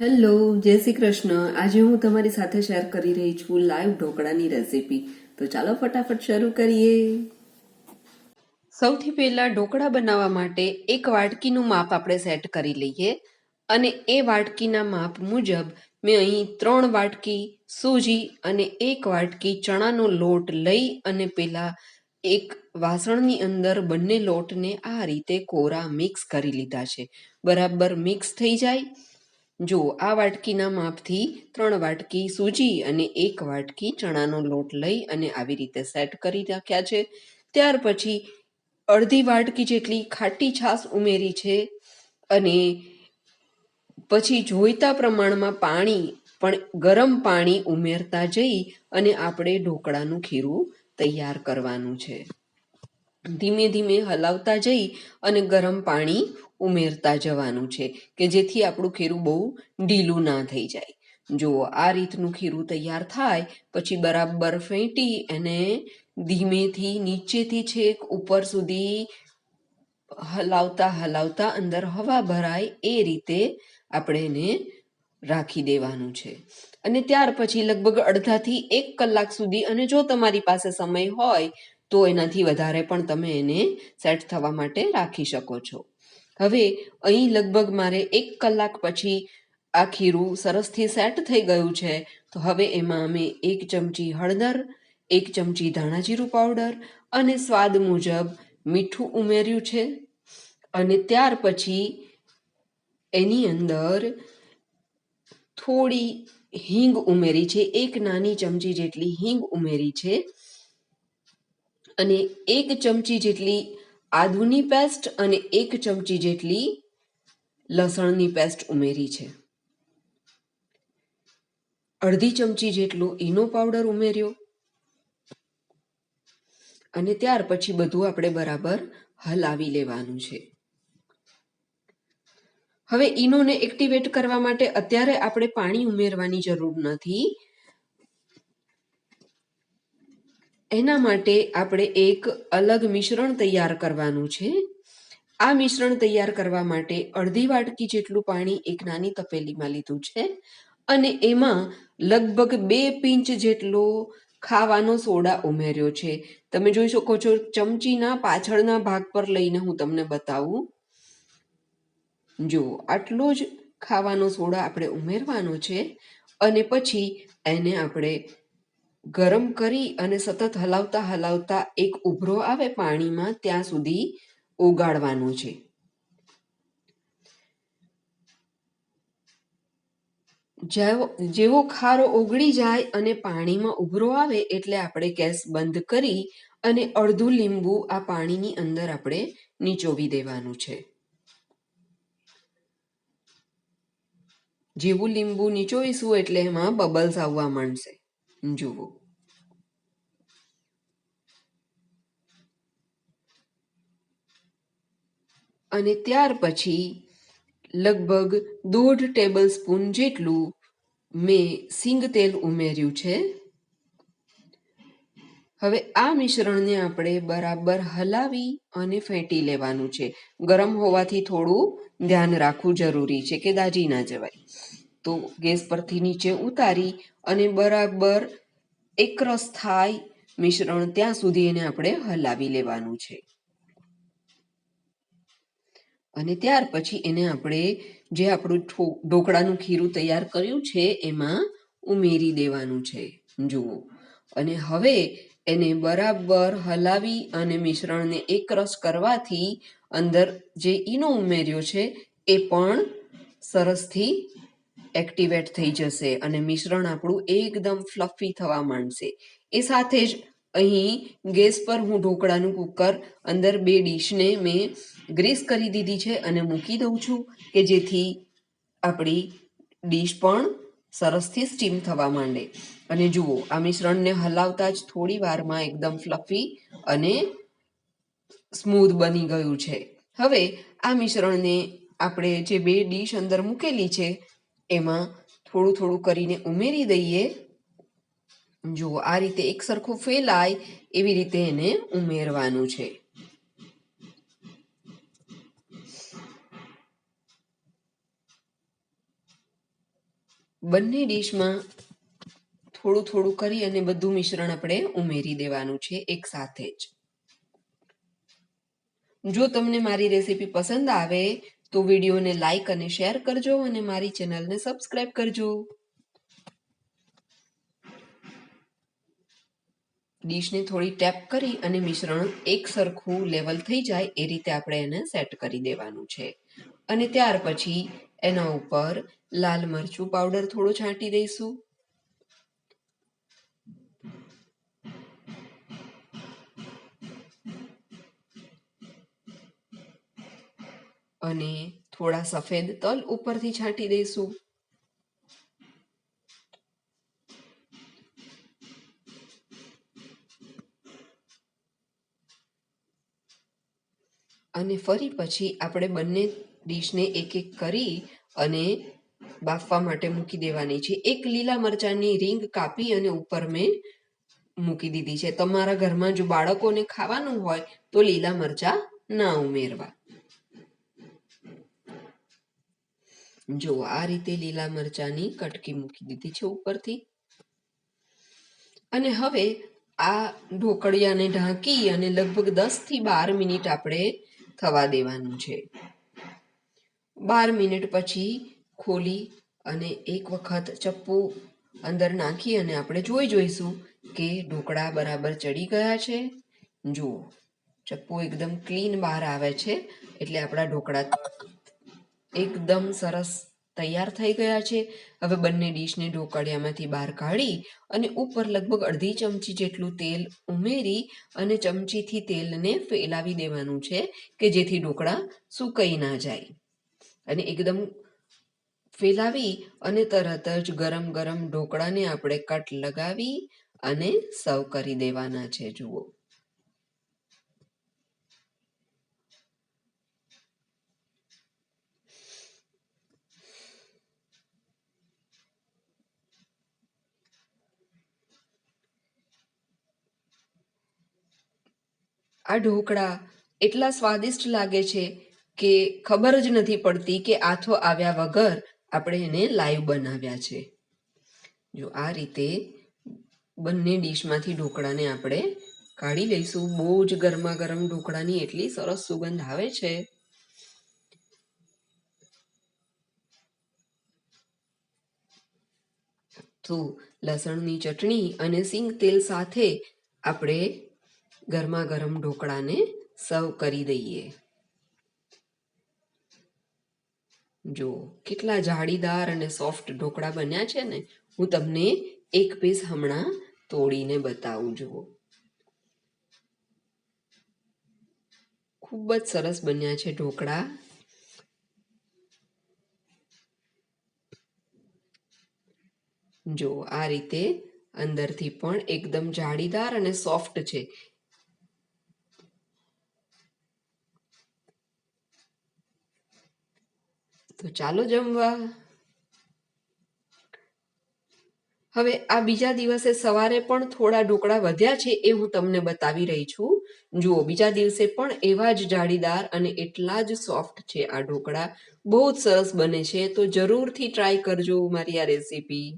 Hello, જય શ્રી કૃષ્ણ. આજે હું તમારી સાથે શેર કરી રહી છું લાઈવ ઢોકળાની રેસીપી તો ચાલો ફટાફટ શરૂ કરીએ. સૌથી પહેલા ઢોકળા બનાવવા માટે એક વાટકીનું માપ આપણે સેટ કરી લઈએ અને એ વાટકીના માપ મુજબ મેં અહીં ત્રણ વાટકી સૂજી અને એક વાટકી ચણાનો લોટ લઈ અને પેલા એક વાસણની અંદર બંને લોટને આ રીતે કોરા મિક્સ કરી લીધા છે. બરાબર મિક્સ થઈ જાય. જો આ વાટકીના માપથી ત્રણ વાટકી સૂજી અને એક વાટકી ચણાનો લોટ લઈ અને આવી રીતે સેટ કરી રાખ્યા છે. ત્યાર પછી અડધી વાટકી જેટલી ખાટી છાશ ઉમેરી છે અને પછી જોઈતા પ્રમાણમાં પાણી, પણ ગરમ પાણી ઉમેરતા જઈ અને આપણે ઢોકળાનું ખીરું તૈયાર કરવાનું છે. ધીમે ધીમે હલાવતા જઈ અને ગરમ પાણી ઉમેરતા જવાનું છે કે જેથી આપણું ખીરું બહુ ઢીલું ના થઈ જાય. જો આ રીતનું ખીરું તૈયાર થાય, પછી બરાબર ફેંટી અને ધીમેથી નીચેથી છેક ઉપર સુધી હલાવતા હલાવતા અંદર હવા ભરાય એ રીતે આપણે એને રાખી દેવાનું છે. અને ત્યાર પછી લગભગ અડધાથી એક કલાક સુધી અને જો તમારી પાસે સમય હોય તો એનાથી વધારે પણ તમે એને સેટ થવા માટે રાખી શકો છો. હવે અહીં લગભગ મારે એક કલાક પછી આ ખીરું સરસથી સેટ થઈ ગયું છે. તો હવે એમાં અમે એક ચમચી હળદર, એક ચમચી ધાણાજીરું પાવડર અને સ્વાદ મુજબ મીઠું ઉમેર્યું છે. અને ત્યાર પછી એની અંદર થોડી હિંગ ઉમેરી છે. એક નાની ચમચી જેટલી હિંગ ઉમેરી છે. અને એક ચમચી જેટલી આદુની પેસ્ટ અને એક ચમચી જેટલી લસણની પેસ્ટ ઉમેરી છે. અડધી ચમચી જેટલો ઈનો પાવડર ઉમેર્યો. અને ત્યાર પછી બધું આપણે બરાબર હલાવી લેવાનું છે. હવે ઈનોને એક્ટિવેટ કરવા માટે અત્યારે આપણે પાણી ઉમેરવાની જરૂર નથી. એના માટે આપણે એક અલગ મિશ્રણ તૈયાર કરવાનું છે. આ મિશ્રણ તૈયાર કરવા માટે અડધી વાટકી જેટલું પાણી એક નાની તપેલીમાં લીધું છે અને એમાં લગભગ બે પિંચ જેટલો ખાવાનો સોડા ઉમેર્યો છે. તમે જોઈ શકો છો ચમચીના પાછળના ભાગ પર લઈને હું તમને બતાવું. જો, આટલો જ ખાવાનો સોડા આપણે ઉમેરવાનો છે અને પછી એને આપણે ગરમ કરી અને સતત હલાવતા હલાવતા એક ઉભરો આવે પાણીમાં ત્યાં સુધી ઓગાળવાનું છે. જેવો ખારો ઓગળી જાય અને પાણીમાં ઉભરો આવે એટલે આપણે ગેસ બંધ કરી અને અડધું લીંબુ આ પાણીની અંદર આપણે નીચોવી દેવાનું છે. જેવું લીંબુ નીચોવીશું એટલે એમાં બબલ્સ આવવા માંડશે. જુઓ અને ત્યાર પછી લગભગ દોઢ ટેબલ સ્પૂન જેટલું મેં સિંગ તેલ ઉમેર્યું છે. હવે આ મિશ્રણને આપણે બરાબર હલાવી અને ફેંટી લેવાનું છે. ગરમ હોવાથી થોડું ધ્યાન રાખવું જરૂરી છે કે દાજી ના જવાય. તો ગેસ પરથી નીચે ઉતારી અને બરાબર એકરસ થાય મિશ્રણ ત્યાં સુધી એને આપણે હલાવી લેવાનું છે. અને ત્યાર પછી એને આપણે જે આપણું ઢોકળાનું ખીરું તૈયાર કર્યું છે એમાં ઉમેરી દેવાનું છે. જુઓ. અને હવે એને બરાબર હલાવી અને મિશ્રણને એકરસ કરવાથી અંદર જે ઈનો ઉમેર્યો છે એ પણ સરસથી એક્ટિવેટ થઈ જશે અને મિશ્રણ આપણું એકદમ ફ્લફી થવા માંડશે. એ સાથે જ અહીં ગેસ પર હું ઢોકળાનું કુકર અંદર બે ડીશને મેં ગ્રીસ કરી દીધી છે અને મૂકી દઉં છું કે જેથી આપણી ડીશ પણ સરસથી સ્ટીમ થવા માંડે. અને જુઓ, આ મિશ્રણને હલાવતા જ થોડી વારમાં એકદમ ફ્લફી અને સ્મૂધ બની ગયું છે. હવે આ મિશ્રણને આપણે જે બે ડીશ અંદર મૂકેલી છે એમાં થોડું થોડું કરીને ઉમેરી દઈએ. જુઓ આ રીતે એક સરખું ફેલાય, એવી રીતે એને ઉમેરવાનું છે. બંને ડીશમાં થોડું થોડું કરી અને બધું મિશ્રણ આપણે ઉમેરી દેવાનું છે એક સાથે જ. જો તમને મારી રેસીપી પસંદ આવે તો વિડીયોને લાઈક અને શેર કરજો અને મારી ચેનલને સબસ્ક્રાઇબ કરજો. ડીશને થોડી ટેપ કરી અને મિશ્રણ એક સરખું લેવલ થઈ જાય એ રીતે આપણે એને સેટ કરી દેવાનું છે. અને ત્યાર પછી એના ઉપર લાલ મરચું પાવડર થોડો છાંટી દઈશું. અને થોડા સફેદ તલ ઉપરથી છાંટી દઈશું. અને ફરી પછી આપણે બંને ડીશને એક એક કરી અને બાફવા માટે મૂકી દેવાની છે. એક લીલા મરચાંની રીંગ કાપી અને ઉપર મેં મૂકી દીધી છે. તમારા ઘરમાં જો બાળકોને ખાવાનું હોય તો લીલા મરચાં ના ઉમેરવા. જો આ રીતે લીલા મરચાંની કટકી મૂકી દીધી છે ઉપરથી. અને હવે આ ઢોકળિયાને ઢાંકી અને લગભગ દસથી બાર મિનિટ આપણે થવા દેવાનું છે. બાર મિનિટ પછી ખોલી અને એક વખત ચપ્પુ અંદર નાખી અને આપણે જોઈ જોઈશું કે ઢોકળા બરાબર ચડી ગયા છે. જુઓ, ચપ્પુ એકદમ ક્લીન બહાર આવે છે, એટલે આપણા ઢોકળા એકદમ સરસ તૈયાર થઈ ગયા છે. હવે બંને ડીશને ઢોકળિયામાંથી બહાર કાઢી અને ઉપર લગભગ અડધી ચમચી જેટલું તેલ ઉમેરી અને ચમચીથી તેલને ફેલાવી દેવાનું છે કે જેથી ઢોકળા સુકાઈ ના જાય. અને એકદમ ફેલાવી અને તરત જ ગરમ ગરમ ઢોકળાને આપણે કટ લગાવી અને સર્વ કરી દેવાના છે. જુઓ. આ ઢોકળા એટલા સ્વાદિષ્ટ લાગે છે કે ખબર જ નથી પડતી કે આથો આવ્યા વગર આપણે એને લાઈવ બનાવ્યા છે. જો આ રીતે બંને ડીશમાંથી ઢોકળાને આપણે કાઢી લઈશું. બહુ જ ગરમા ગરમ ઢોકળાની એટલી સરસ સુગંધ આવે છે. તો લસણની ચટણી અને સિંગ તેલ સાથે આપણે ગરમા ગરમ ઢોકળાને સર્વ કરી દઈએ. જો કેટલા જાળીદાર અને સોફ્ટ ઢોકળા બન્યા છે ને, હું તમને એક પીસ હમણાં તોડીને બતાવું, જુઓ. ખૂબ જ સરસ બન્યા છે ઢોકળા. જો આ રીતે અંદરથી પણ એકદમ જાળીદાર અને સોફ્ટ છે તો ચાલો જમવા. હવે આ બીજા દિવસે સવારે પણ થોડા ઢોકળા વધ્યા છે એ હું તમને બતાવી રહી છું. જુઓ, બીજા દિવસે પણ એવા જ જાળીદાર અને એટલા જ સોફ્ટ છે આ ઢોકળા. બહુ જ સરસ બને છે, તો જરૂરથી ટ્રાય કરજો મારી આ રેસીપી